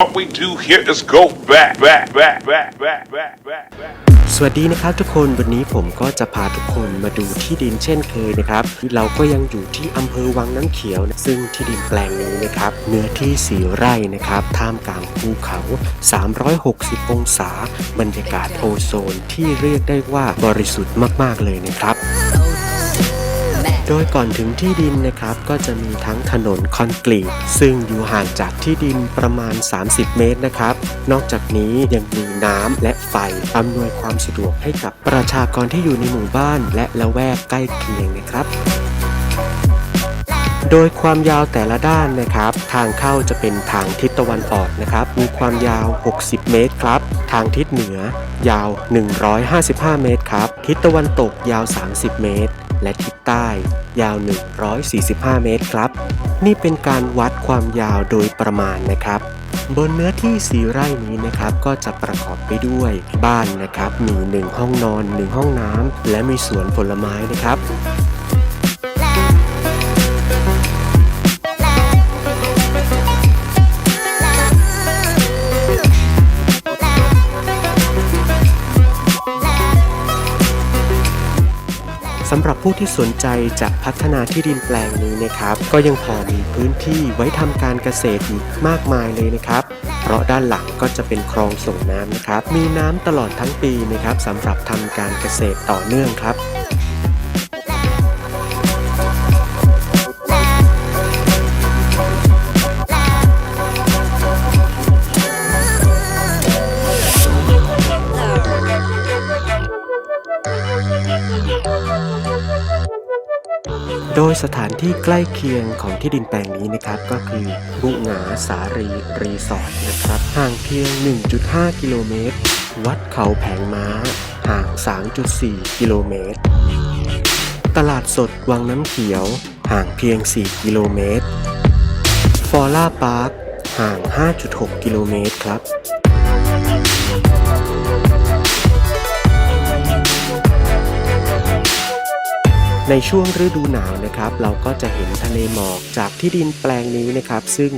What we do here is go back, back, back, back, back, back, back, back. สวัสดีนะครับทุกคนวันนี้ผมก็จะพาทุกคนมาดูที่ดินเช่นเคยนะครับเราก็ยังอยู่ที่อำเภอวังน้ำเขียวนะซึ่งที่ดินแปลงนี้นะครับเนื้อที่ 4 ไร่นะครับท่ามกลางภูเขา 360 องศา บรรยากาศโอโซนที่เรียกได้ว่าบริสุทธิ์มากๆเลยนะครับ โดยก่อนถึงที่ดินนะครับก็จะมีทั้งถนนคอนกรีตซึ่งอยู่ห่างจากที่ดินประมาณ 30 เมตรนะครับ นอกจากนี้ยังมีน้ำและไฟอำนวยความสะดวกให้กับประชากรที่อยู่ในหมู่บ้านและละแวกใกล้เคียงนะครับโดยความยาวแต่ละด้านนะครับ ทางเข้าจะเป็นทางทิศตะวันออกนะครับ มีความยาว 60 เมตรครับ ทางทิศเหนือ ยาว 155 เมตรครับ ทิศตะวันตกยาว 30 เมตร และทิศใต้ยาว 145 เมตรครับ นี่เป็นการวัดความยาวโดยประมาณนะครับ บนเนื้อที่สีไร่นี้นะครับ ก็จะประกอบไปด้วยบ้านนะครับ มี 1 ห้องนอน 1 ห้องน้ำและมีสวนผลไม้นะครับ สำหรับผู้ที่สนใจจะพัฒนาที่ดินแปลงนี้นะครับ ก็ยังพอมีพื้นที่ไว้ทำการเกษตรอีกมากมายเลยนะครับ เพราะด้านหลังก็จะเป็นคลองส่งน้ำนะครับ มีน้ำตลอดทั้งปีนะครับสำหรับทำการเกษตรต่อเนื่องครับ โดยสถานที่ใกล้เคียงของที่ดินแปลงนี้นะครับก็คือบุหงาสารีรีสอร์ทนะครับห่างเพียง 1.5 กิโลเมตร วัดเขาแผงม้า ห่าง 3.4 กิโลเมตร ตลาดสดวังน้ำเขียว ห่างเพียง 4 กิโลเมตร ฟอร่าพาร์คห่าง 5.6 กิโลเมตรครับ ในช่วงฤดูหนาวนะครับ เราก็จะเห็นทะเลหมอกจากที่ดินแปลงนี้นะครับ ซึ่ง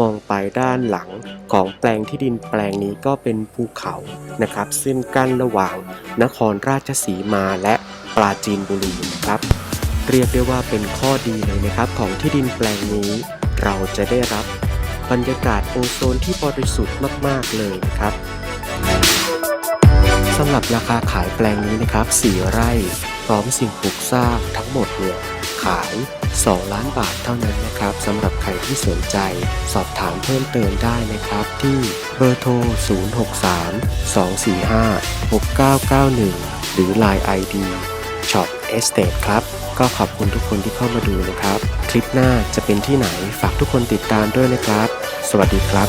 มองไปด้านหลังของแปลงที่ดินแปลงนี้ก็เป็นภูเขานะครับ ซึ่งกั้นระหว่างนครราชสีมาและปราจีนบุรีนะครับ เรียกได้ว่าเป็นข้อดีเลยนะครับของที่ดินแปลงนี้ เราจะได้รับบรรยากาศโอโซนที่บริสุทธิ์มาก ๆ เลยนะครับสำหรับราคาขายแปลงนี้นะครับ 4 ไร่ พร้อมสิ่งปลูกสร้างทั้งหมดเนี่ยขาย 2 ล้านบาทเท่านั้นนะครับสำหรับใครที่สนใจสอบถามเพิ่มเติมได้นะครับ ที่เบอร์โทร 063 245 6991 หรือ Line ID Shop Estate ครับ ก็ขอบคุณทุกคนที่เข้ามาดูนะครับ คลิปหน้าจะเป็นที่ไหนฝากทุกคนติดตามด้วยนะครับ สวัสดีครับ